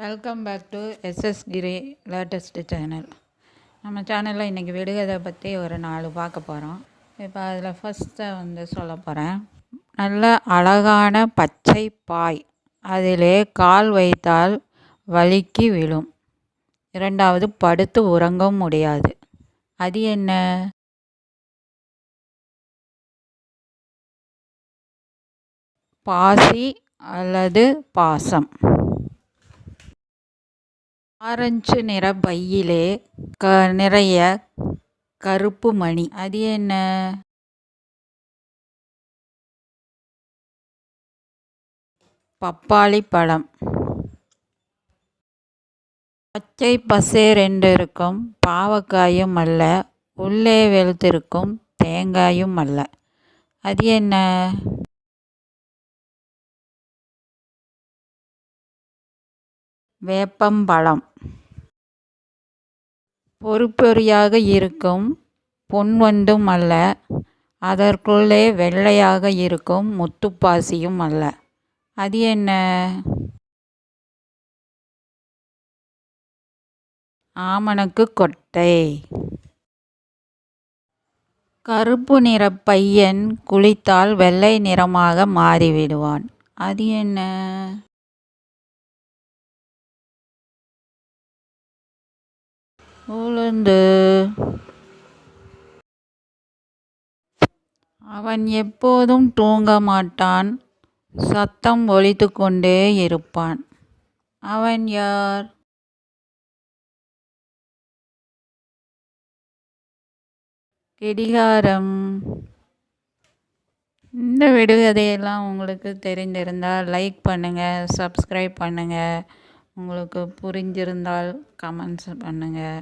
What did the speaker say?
Welcome back to SS Giri latest channel நம்ம சேனலில் இன்றைக்கி விடுகதை பற்றி ஒரு நாலு பார்க்க போகிறோம் இப்போ அதில் ஃபஸ்ட்டை வந்து சொல்ல போகிறேன் நல்ல அழகான பச்சை பாய். அதிலே கால் வைத்தால் வலிக்கு விழும். இரண்டாவது படுத்து உறங்கவும் முடியாது. அது என்ன? பாசி அல்லது பாசம். ஆரஞ்சு நிற பையிலே க நிறைய கருப்பு மணி. அது என்ன? பப்பாளி பழம். பச்சை பசேரென்றிருக்கும் பாவக்காயும் அல்ல. உள்ளே வெளுத்திருக்கும். தேங்காயும் அல்ல. அது என்ன? வேப்பம்பழம். பொறுப்பொறியாக இருக்கும் பொன்வண்டும் அல்ல. அதற்குள்ளே வெள்ளையாக இருக்கும் முத்துப்பாசியும் அல்ல. அது என்ன? ஆமணக்கு கொட்டை. கருப்பு நிற பையன் குளித்தால் வெள்ளை நிறமாக மாறிவிடுவான். அது என்ன? உளுந்து அவன் எப்போதும் தூங்க மாட்டான். சத்தம் ஒழித்து கொண்டே இருப்பான். அவன் யார்? கெடிகாரம். இந்த விடுகதையெல்லாம் உங்களுக்கு தெரிந்திருந்தால் லைக் பண்ணுங்கள் சப்ஸ்கிரைப் பண்ணுங்கள் உங்களுக்கு புரிஞ்சிருந்தால் கமெண்ட்ஸ் பண்ணுங்கள்